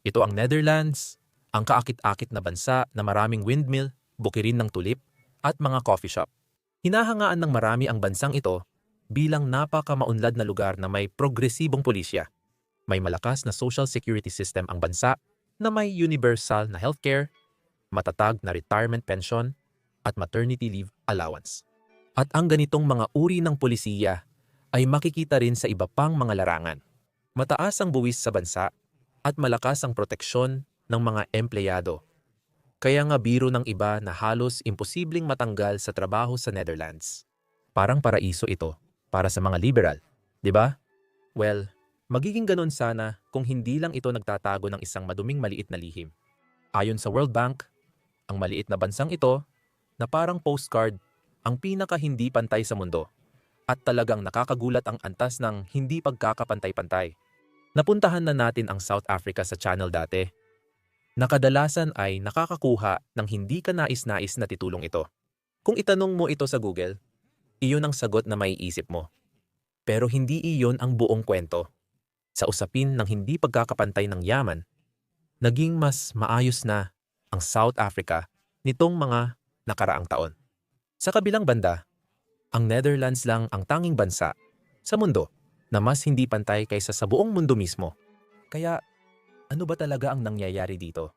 Ito ang Netherlands, ang kaakit-akit na bansa na maraming windmill, bukirin ng tulip, at mga coffee shop. Hinahangaan ng marami ang bansang ito bilang napakamaunlad na lugar na may progresibong pulisya. May malakas na social security system ang bansa na may universal na healthcare, matatag na retirement pension, at maternity leave allowance. At ang ganitong mga uri ng polisiya ay makikita rin sa iba pang mga larangan. Mataas ang buwis sa bansa at malakas ang proteksyon ng mga empleyado. Kaya nga biro ng iba na halos imposibleng matanggal sa trabaho sa Netherlands. Parang paraiso ito para sa mga liberal, di ba? Well, magiging ganon sana kung hindi lang ito nagtatago ng isang maduming maliit na lihim. Ayon sa World Bank, ang maliit na bansang ito na parang postcard ang pinaka hindi pantay sa mundo at talagang nakakagulat ang antas ng hindi pagkakapantay-pantay. Napuntahan na natin ang South Africa sa channel dati. Nakadalasan ay nakakakuha ng hindi ka nais-nais na titulong ito. Kung itanong mo ito sa Google, iyon ang sagot na maiisip mo. Pero hindi iyon ang buong kwento. Sa usapin ng hindi pagkakapantay ng yaman, naging mas maayos na ang South Africa nitong mga nakaraang taon. Sa kabilang banda, ang Netherlands lang ang tanging bansa sa mundo na mas hindi pantay kaysa sa buong mundo mismo. Kaya ano ba talaga ang nangyayari dito?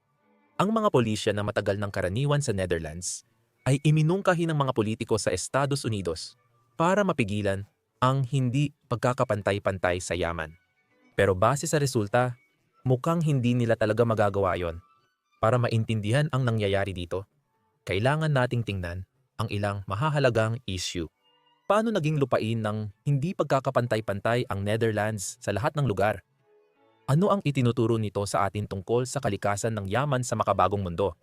Ang mga polisya na matagal ng karaniwan sa Netherlands ay iminungkahi ng mga politiko sa Estados Unidos para mapigilan ang hindi pagkakapantay-pantay sa yaman. Pero base sa resulta, mukhang hindi nila talaga magagawa yon. Para maintindihan ang nangyayari dito, kailangan nating tingnan ang ilang mahahalagang issue. Paano naging lupain ng hindi pagkakapantay-pantay ang Netherlands sa lahat ng lugar? Ano ang itinuturo nito sa atin tungkol sa kalikasan ng yaman sa makabagong mundo?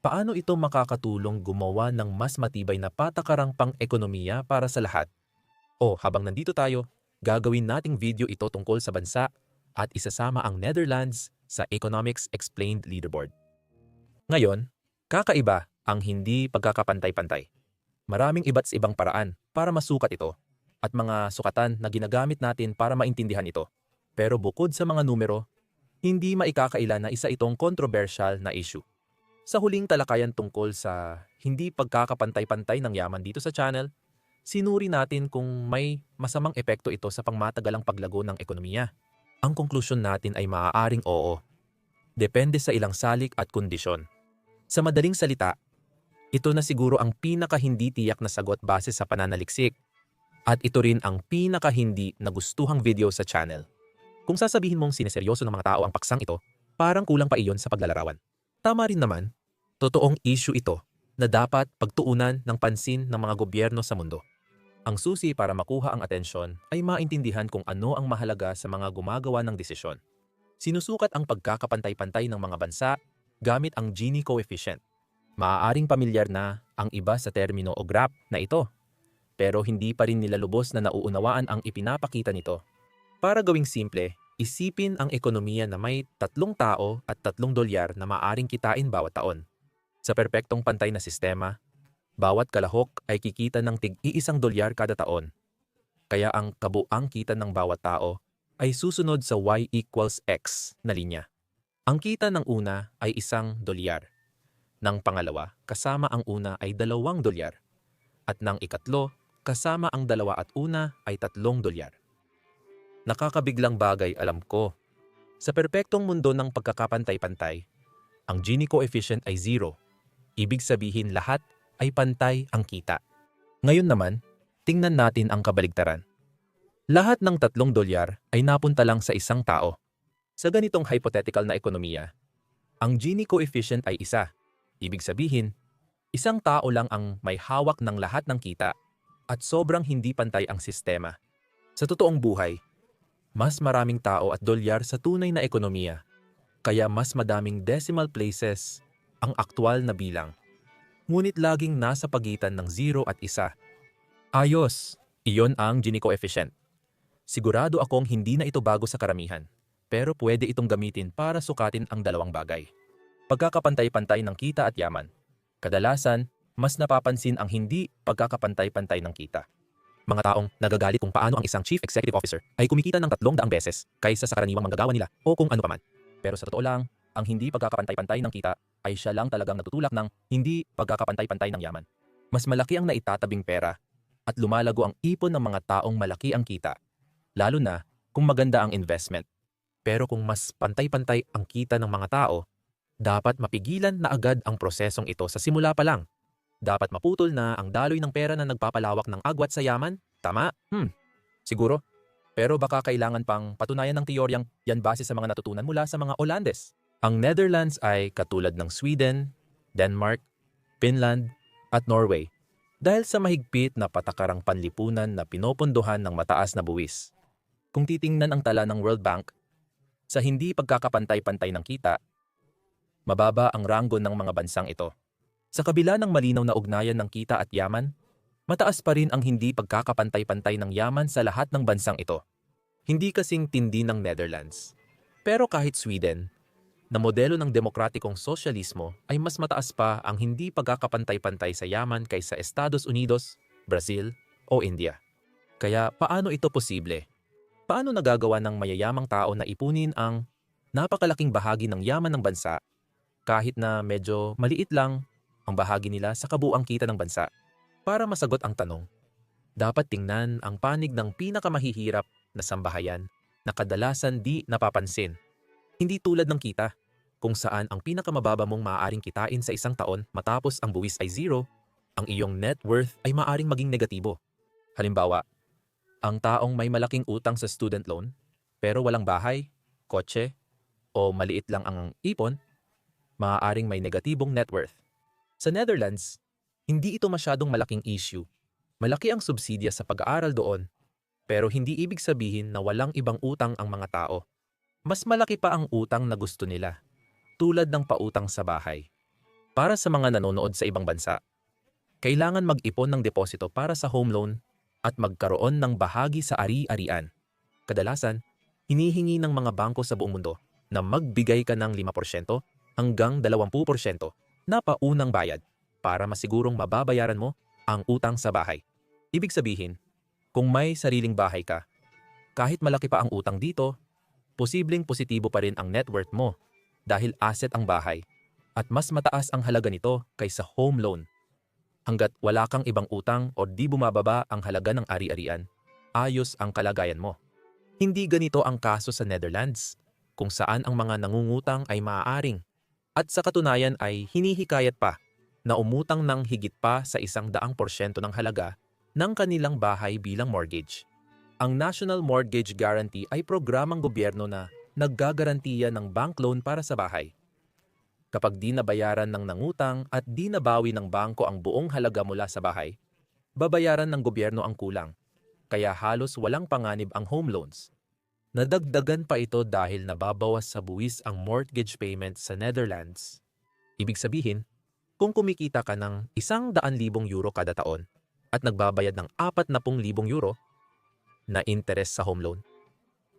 Paano ito makakatulong gumawa ng mas matibay na patakarang pang-ekonomiya para sa lahat? O habang nandito tayo, gagawin nating video ito tungkol sa bansa at isasama ang Netherlands sa Economics Explained Leaderboard. Ngayon, kakaiba ang hindi pagkakapantay-pantay. Maraming iba't ibang paraan para masukat ito at mga sukatan na ginagamit natin para maintindihan ito. Pero bukod sa mga numero, hindi maikakaila na isa itong controversial na issue. Sa huling talakayan tungkol sa hindi pagkakapantay-pantay ng yaman dito sa channel, sinuri natin kung may masamang epekto ito sa pangmatagalang paglago ng ekonomiya. Ang konklusyon natin ay maaaring oo. Depende sa ilang salik at kondisyon. Sa madaling salita, ito na siguro ang pinaka hindi tiyak na sagot base sa pananaliksik. At ito rin ang pinaka hindi nagustuhang video sa channel. Kung sasabihin mong sineseryoso ng mga tao ang paksang ito, parang kulang pa iyon sa paglalarawan. Tama rin naman, totoong issue ito na dapat pagtuunan ng pansin ng mga gobyerno sa mundo. Ang susi para makuha ang atensyon ay maintindihan kung ano ang mahalaga sa mga gumagawa ng desisyon. Sinusukat ang pagkakapantay-pantay ng mga bansa gamit ang Gini coefficient. Maaaring pamilyar na ang iba sa termino o graph na ito, pero hindi pa rin nila lubos na nauunawaan ang ipinapakita nito para gawing simple, isipin ang ekonomiya na may tatlong tao at tatlong dolyar na maaring kitain bawat taon. Sa perpektong pantay na sistema, bawat kalahok ay kikita ng tig-iisang dolyar kada taon. Kaya ang kabuang kita ng bawat tao ay susunod sa y equals x na linya. Ang kita ng una ay isang dolyar. Ng pangalawa, kasama ang una ay dalawang dolyar. At ng ikatlo, kasama ang dalawa at una ay tatlong dolyar. Nakakabiglang bagay alam ko. Sa perpektong mundo ng pagkakapantay-pantay, ang Gini coefficient ay zero. Ibig sabihin lahat ay pantay ang kita. Ngayon naman, tingnan natin ang kabaligtaran. Lahat ng tatlong dolyar ay napunta lang sa isang tao. Sa ganitong hypothetical na ekonomiya, ang Gini coefficient ay isa. Ibig sabihin, isang tao lang ang may hawak ng lahat ng kita at sobrang hindi pantay ang sistema. Sa totoong buhay, mas maraming tao at dolyar sa tunay na ekonomiya, kaya mas madaming decimal places ang aktwal na bilang. Ngunit laging nasa pagitan ng 0 at 1. Ayos, iyon ang Gini coefficient. Sigurado akong hindi na ito bago sa karamihan, pero pwede itong gamitin para sukatin ang dalawang bagay. Pagkakapantay-pantay ng kita at yaman. Kadalasan, mas napapansin ang hindi pagkakapantay-pantay ng kita. Mga taong nagagalit kung paano ang isang chief executive officer ay kumikita ng tatlong daang beses kaysa sa karaniwang manggagawa nila o kung ano paman. Pero sa totoo lang, ang hindi pagkakapantay-pantay ng kita ay siya lang talagang natutulak ng hindi pagkakapantay-pantay ng yaman. Mas malaki ang naitatabing pera at lumalago ang ipon ng mga taong malaki ang kita. Lalo na kung maganda ang investment. Pero kung mas pantay-pantay ang kita ng mga tao, dapat mapigilan na agad ang prosesong ito sa simula pa lang. Dapat maputol na ang daloy ng pera na nagpapalawak ng agwat sa yaman. Tama? Hmm, siguro. Pero baka kailangan pang patunayan ng teoryang yan base sa mga natutunan mula sa mga Olandes. Ang Netherlands ay katulad ng Sweden, Denmark, Finland, at Norway dahil sa mahigpit na patakarang panlipunan na pinopondohan ng mataas na buwis. Kung titingnan ang tala ng World Bank, sa hindi pagkakapantay-pantay ng kita, mababa ang ranggo ng mga bansang ito. Sa kabila ng malinaw na ugnayan ng kita at yaman, mataas pa rin ang hindi pagkakapantay-pantay ng yaman sa lahat ng bansang ito. Hindi kasing tindi ng Netherlands. Pero kahit Sweden, na modelo ng demokratikong sosyalismo ay mas mataas pa ang hindi pagkakapantay-pantay sa yaman kaysa Estados Unidos, Brazil o India. Kaya paano ito posible? Paano nagagawa ng mayayamang tao na ipunin ang napakalaking bahagi ng yaman ng bansa kahit na medyo maliit lang ang bahagi nila sa kabuang kita ng bansa? Para masagot ang tanong, dapat tingnan ang panig ng pinakamahihirap na sambahayan na kadalasan di napapansin. Hindi tulad ng kita, kung saan ang pinakamababa mong maaaring kitain sa isang taon matapos ang buwis ay zero, ang iyong net worth ay maaaring maging negatibo. Halimbawa, ang taong may malaking utang sa student loan pero walang bahay, kotse, o maliit lang ang ipon, maaaring may negatibong net worth. Sa Netherlands, hindi ito masyadong malaking issue. Malaki ang subsidya sa pag-aaral doon, pero hindi ibig sabihin na walang ibang utang ang mga tao. Mas malaki pa ang utang na gusto nila, tulad ng pautang sa bahay. Para sa mga nanonood sa ibang bansa, kailangan mag-ipon ng deposito para sa home loan at magkaroon ng bahagi sa ari-arian. Kadalasan, hinihingi ng mga bangko sa buong mundo na magbigay ka ng 5% hanggang 20% na paunang bayad para masigurong mababayaran mo ang utang sa bahay. Ibig sabihin, kung may sariling bahay ka, kahit malaki pa ang utang dito, posibleng positibo pa rin ang net worth mo dahil asset ang bahay at mas mataas ang halaga nito kaysa home loan. Hanggat wala kang ibang utang o di bumababa ang halaga ng ari-arian, ayos ang kalagayan mo. Hindi ganito ang kaso sa Netherlands, kung saan ang mga nangungutang ay maaaring at sa katunayan ay hinihikayat pa na umutang ng higit pa sa isang daang porsyento ng halaga ng kanilang bahay bilang mortgage. Ang National Mortgage Guarantee ay programang gobyerno na naggagarantiya ng bank loan para sa bahay. Kapag di nabayaran ng nangutang at di nabawi ng bangko ang buong halaga mula sa bahay, babayaran ng gobyerno ang kulang, kaya halos walang panganib ang home loans. Nadagdagan pa ito dahil nababawas sa buwis ang mortgage payment sa Netherlands. Ibig sabihin, kung kumikita ka ng isang daan libong euro kada taon at nagbabayad ng apat na pung libong euro na interest sa home loan,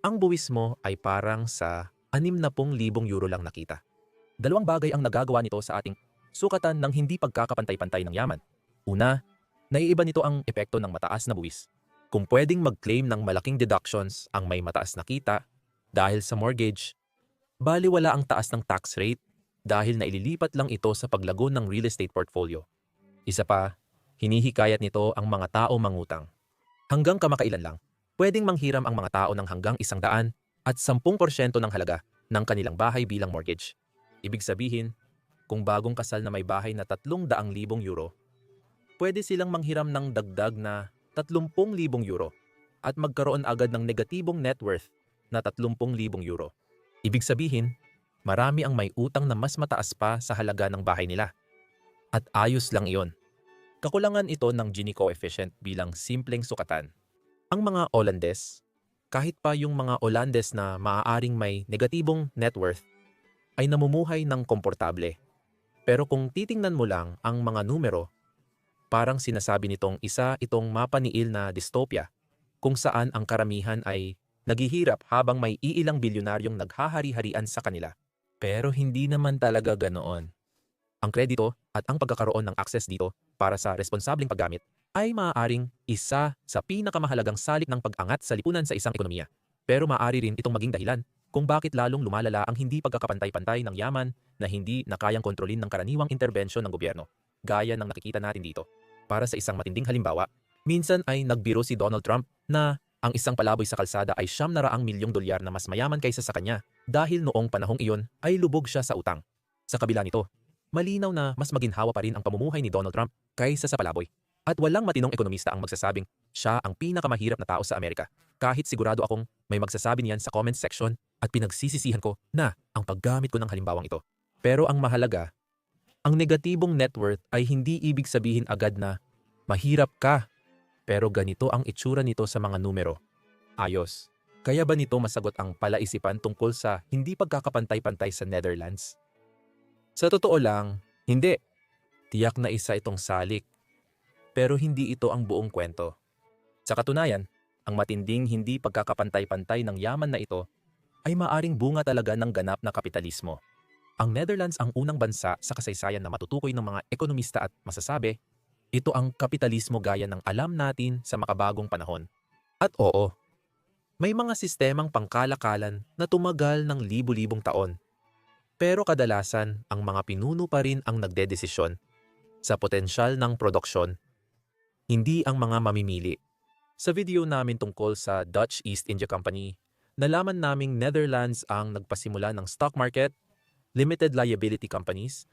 ang buwis mo ay parang sa anim na pung libong euro lang nakita. Dalawang bagay ang nagagawa nito sa ating sukatan ng hindi pagkakapantay-pantay ng yaman. Una, naiiba nito ang epekto ng mataas na buwis. Kung pwedeng mag-claim ng malaking deductions ang may mataas na kita dahil sa mortgage, baliwala ang taas ng tax rate dahil naililipat lang ito sa paglago ng real estate portfolio. Isa pa, hinihikayat nito ang mga tao mangutang. Hanggang kamakailan lang, pwedeng manghiram ang mga tao ng hanggang isang daan at 10% ng halaga ng kanilang bahay bilang mortgage. Ibig sabihin, kung bagong kasal na may bahay na 300,000 euro, pwede silang manghiram ng dagdag na 30,000 euro at magkaroon agad ng negatibong net worth na 30,000 euro. Ibig sabihin, marami ang may utang na mas mataas pa sa halaga ng bahay nila. At ayos lang iyon. Kakulangan ito ng Gini coefficient bilang simpleng sukatan. Ang mga Olandes, kahit pa yung mga Olandes na maaaring may negatibong net worth, ay namumuhay ng komportable. Pero kung titingnan mo lang ang mga numero, parang sinasabi nitong isa itong mapaniil na dystopia kung saan ang karamihan ay naghihirap habang may iilang bilyonaryong naghahari-harian sa kanila. Pero hindi naman talaga ganoon. Ang kredito at ang pagkakaroon ng access dito para sa responsableng paggamit ay maaaring isa sa pinakamahalagang salik ng pag-angat sa lipunan sa isang ekonomiya. Pero maaari rin itong maging dahilan kung bakit lalong lumalala ang hindi pagkakapantay-pantay ng yaman na hindi na kayang kontrolin ng karaniwang interbensyon ng gobyerno, gaya ng nakikita natin dito. Para sa isang matinding halimbawa, minsan ay nagbiro si Donald Trump na ang isang palaboy sa kalsada ay siyam na raang milyong dolyar na mas mayaman kaysa sa kanya dahil noong panahong iyon ay lubog siya sa utang. Sa kabila nito, malinaw na mas maginhawa pa rin ang pamumuhay ni Donald Trump kaysa sa palaboy. At walang matinong ekonomista ang magsasabing siya ang pinakamahirap na tao sa Amerika. Kahit sigurado akong may magsasabi niyan sa comment section at pinagsisisihan ko na ang paggamit ko ng halimbawang ito. Pero ang mahalaga, ang negatibong net worth ay hindi ibig sabihin agad na mahirap ka pero ganito ang itsura nito sa mga numero. Ayos. Kaya ba nito masagot ang palaisipan tungkol sa hindi pagkakapantay-pantay sa Netherlands? Sa totoo lang, hindi. Tiyak na isa itong salik. Pero hindi ito ang buong kwento. Sa katunayan, ang matinding hindi pagkakapantay-pantay ng yaman na ito ay maaring bunga talaga ng ganap na kapitalismo. Ang Netherlands ang unang bansa sa kasaysayan na matutukoy ng mga ekonomista at masasabi ito ang kapitalismo gaya ng alam natin sa makabagong panahon. At oo, may mga sistemang pangkalakalan na tumagal ng libu-libong taon. Pero kadalasan, ang mga pinuno pa rin ang nagdedesisyon sa potensyal ng produksyon, hindi ang mga mamimili. Sa video namin tungkol sa Dutch East India Company, nalaman naming Netherlands ang nagpasimula ng stock market, limited liability companies,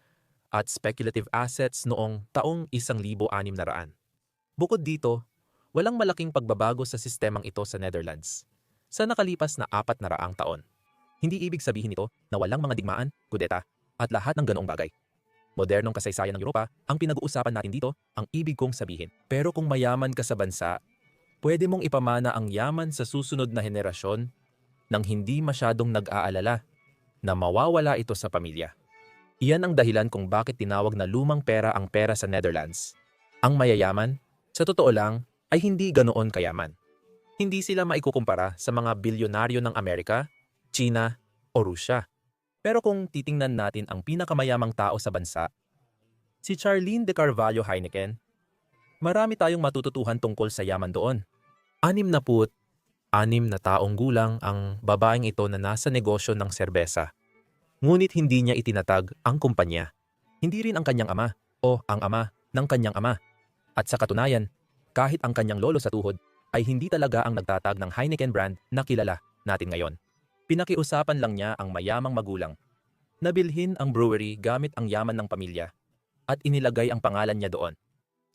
at speculative assets noong taong 1600. Bukod dito, walang malaking pagbabago sa sistemang ito sa Netherlands sa nakalipas na apat na raang taon. Hindi ibig sabihin nito na walang mga digmaan, kudeta, at lahat ng ganoong bagay. Modernong kasaysayan ng Europa ang pinag-uusapan natin dito ang ibig kong sabihin. Pero kung mayaman ka sa bansa, pwede mong ipamana ang yaman sa susunod na henerasyon nang hindi masyadong nag-aalala na mawawala ito sa pamilya. Iyan ang dahilan kung bakit tinawag na lumang pera ang pera sa Netherlands. Ang mayayaman, sa totoo lang, ay hindi ganoon kayaman. Hindi sila maikukumpara sa mga bilyonaryo ng Amerika, China, o Rusya. Pero kung titingnan natin ang pinakamayamang tao sa bansa, si Charlene de Carvalho Heineken, marami tayong matututuhan tungkol sa yaman doon. Anim na put, anim na taong gulang ang babaeng ito na nasa negosyo ng serbesa ngunit hindi niya itinatag ang kumpanya. Hindi rin ang kanyang ama o ang ama ng kanyang ama. At sa katunayan, kahit ang kanyang lolo sa tuhod ay hindi talaga ang nagtatag ng Heineken brand na kilala natin ngayon. Pinakiusapan lang niya ang mayamang magulang. Nabilhin ang brewery gamit ang yaman ng pamilya at inilagay ang pangalan niya doon.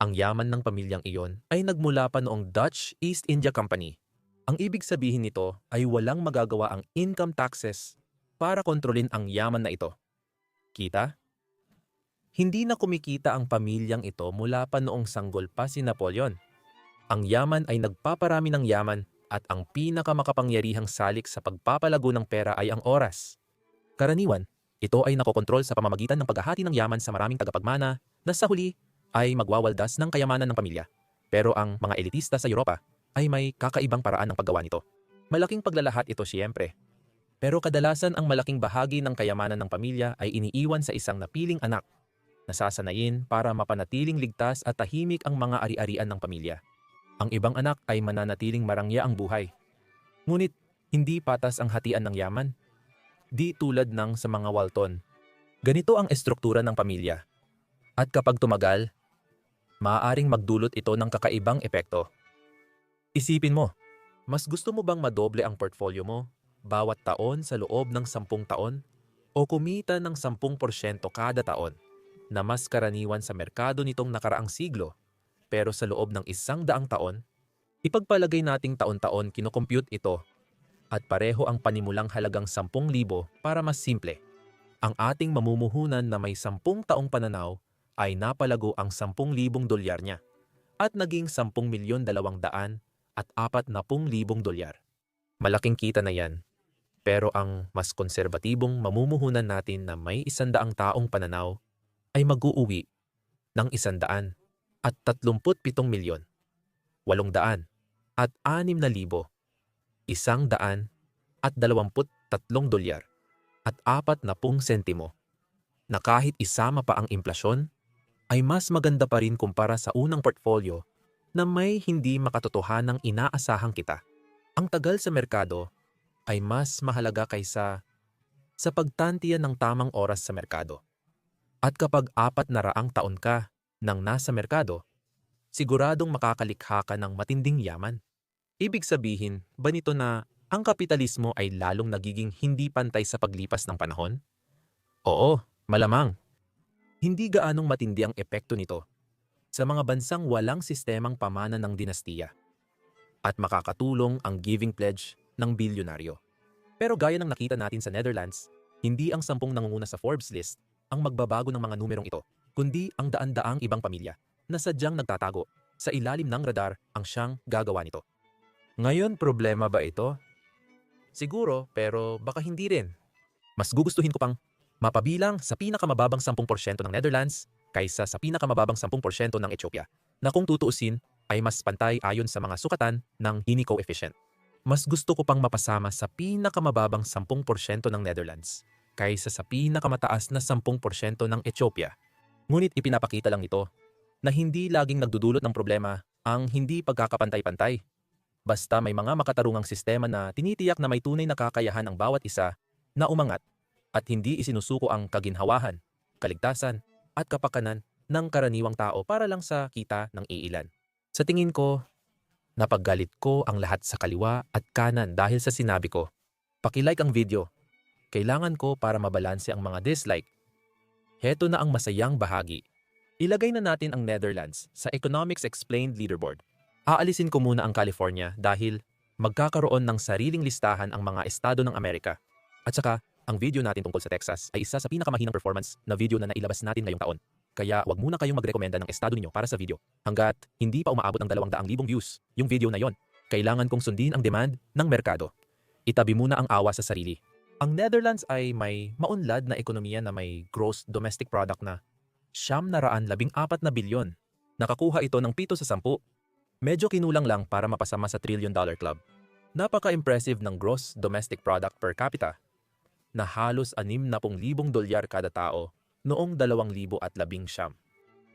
Ang yaman ng pamilyang iyon ay nagmula pa noong Dutch East India Company. Ang ibig sabihin nito ay walang magagawa ang income taxes para kontrolin ang yaman na ito. Kita? Hindi na kumikita ang pamilyang ito mula pa noong sanggol pa si Napoleon. Ang yaman ay nagpaparami ng yaman at ang pinakamakapangyarihang salik sa pagpapalago ng pera ay ang oras. Karaniwan, ito ay nakokontrol sa pamamagitan ng paghahati ng yaman sa maraming tagapagmana na sa huli ay magwawaldas ng kayamanan ng pamilya. Pero ang mga elitista sa Europa ay may kakaibang paraan ng paggawa nito. Malaking paglalahat ito siyempre pero kadalasan ang malaking bahagi ng kayamanan ng pamilya ay iniiwan sa isang napiling anak, nasasanayin para mapanatiling ligtas at tahimik ang mga ari-arian ng pamilya. Ang ibang anak ay mananatiling marangya ang buhay. Ngunit hindi patas ang hatian ng yaman. Di tulad ng sa mga Walton. Ganito ang estruktura ng pamilya. At kapag tumagal, maaaring magdulot ito ng kakaibang epekto. Isipin mo, mas gusto mo bang madoble ang portfolio mo bawat taon sa loob ng sampung taon o kumita ng 10% kada taon na mas karaniwan sa merkado nitong nakaraang siglo pero sa loob ng isang daang taon, ipagpalagay nating taon-taon kinocompute ito at pareho ang panimulang halagang 10,000 para mas simple. Ang ating mamumuhunan na may 10 taong pananaw ay napalago ang 10,000 dolyar niya at naging 10 milyon 200 at 40,000 dolyar. Malaking kita na yan pero ang mas konserbatibong mamumuhunan natin na may isandaang taong pananaw ay mag-uuwi ng isandaan at 37 milyon, walong daan at anim na libo, isang daan at dalawamput tatlong dolyar at apat na pung sentimo na kahit isama pa ang implasyon ay mas maganda pa rin kumpara sa unang portfolio na may hindi makatotohanang inaasahang kita. Ang tagal sa merkado ay mas mahalaga kaysa sa pagtantiyan ng tamang oras sa merkado. At kapag apat na raang taon ka nang nasa merkado, siguradong makakalikha ka ng matinding yaman. Ibig sabihin ba nito na ang kapitalismo ay lalong nagiging hindi pantay sa paglipas ng panahon? Oo, malamang. Hindi gaanong matindi ang epekto nito sa mga bansang walang sistemang pamana ng dinastiya at makakatulong ang giving pledge ng bilyonaryo. Pero gaya ng nakita natin sa Netherlands, hindi ang sampung nangunguna sa Forbes list ang magbabago ng mga numerong ito, kundi ang daan-daang ibang pamilya na sadyang nagtatago sa ilalim ng radar ang siyang gagawa nito. Ngayon, problema ba ito? Siguro, pero baka hindi rin. Mas gugustuhin ko pang mapabilang sa pinakamababang 10% ng Netherlands kaysa sa pinakamababang 10% ng Ethiopia, na kung tutuusin ay mas pantay ayon sa mga sukatan ng Gini coefficient. Mas gusto ko pang mapasama sa pinakamababang 10% ng Netherlands kaysa sa pinakamataas na 10% ng Ethiopia. Ngunit ipinapakita lang ito na hindi laging nagdudulot ng problema ang hindi pagkakapantay-pantay. Basta may mga makatarungang sistema na tinitiyak na may tunay na kakayahan ang bawat isa na umangat at hindi isinusuko ang kaginhawahan, kaligtasan at kapakanan ng karaniwang tao para lang sa kita ng iilan. Sa tingin ko, napaggalit ko ang lahat sa kaliwa at kanan dahil sa sinabi ko. Pakilike ang video. Kailangan ko para mabalanse ang mga dislike. Heto na ang masayang bahagi. Ilagay na natin ang Netherlands sa Economics Explained Leaderboard. Aalisin ko muna ang California dahil magkakaroon ng sariling listahan ang mga estado ng Amerika. At saka, ang video natin tungkol sa Texas ay isa sa pinakamahinang performance na video na nailabas natin ngayong taon. Kaya wag muna kayong magrekomenda ng estado ninyo para sa video hanggat hindi pa umaabot ang 200,000 views yung video na yon. Kailangan kong sundin ang demand ng merkado. Itabi muna ang awa sa sarili. Ang Netherlands ay may maunlad na ekonomiya na may gross domestic product na siyam na raan labing apat na bilyon. Nakakuha ito ng pito sa sampu. Medyo kinulang lang para mapasama sa trillion dollar club. Napaka-impressive ng gross domestic product per capita na halos 60,000 dolyar kada tao noong 2019.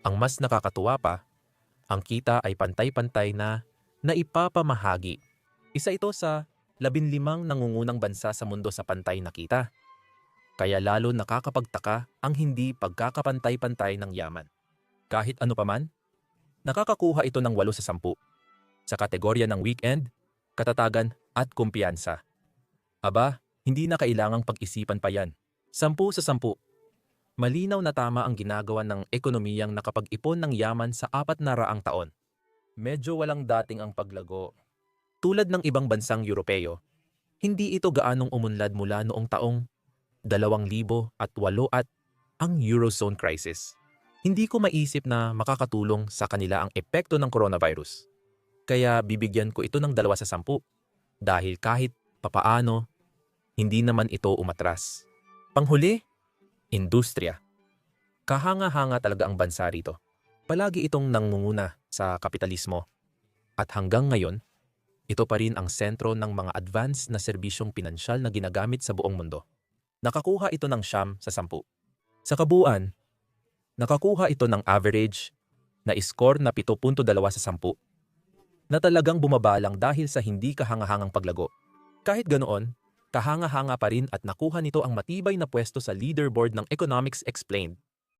Ang mas nakakatuwa pa, ang kita ay pantay-pantay na naipapamahagi. Isa ito sa 15 nangungunang bansa sa mundo sa pantay na kita. Kaya lalo nakakapagtaka ang hindi pagkakapantay-pantay ng yaman. Kahit ano paman, nakakakuha ito ng 8 sa 10 sa kategorya ng weekend, katatagan at kumpiyansa. Aba, hindi na kailangang pag-isipan pa yan. Sampu sa sampu. Malinaw na tama ang ginagawa ng ekonomiyang nakapag-ipon ng yaman sa apat na raang taon. Medyo walang dating ang paglago. Tulad ng ibang bansang Europeo, hindi ito gaanong umunlad mula noong taong 2008 at ang Eurozone crisis. Hindi ko maisip na makakatulong sa kanila ang epekto ng coronavirus. Kaya bibigyan ko ito ng dalawa sa sampu. Dahil kahit papaano, hindi naman ito umatras. Panghuli, industriya. Kahanga-hanga talaga ang bansa rito. Palagi itong nangunguna sa kapitalismo. At hanggang ngayon, ito pa rin ang sentro ng mga advanced na serbisyong pinansyal na ginagamit sa buong mundo. Nakakuha ito ng siyam sa sampu. Sa kabuuan, nakakuha ito ng average na score na 7.2 sa sampu na talagang bumabalang dahil sa hindi kahangahangang paglago. Kahit ganoon, kahanga-hanga pa rin at nakuha nito ang matibay na pwesto sa leaderboard ng Economics Explained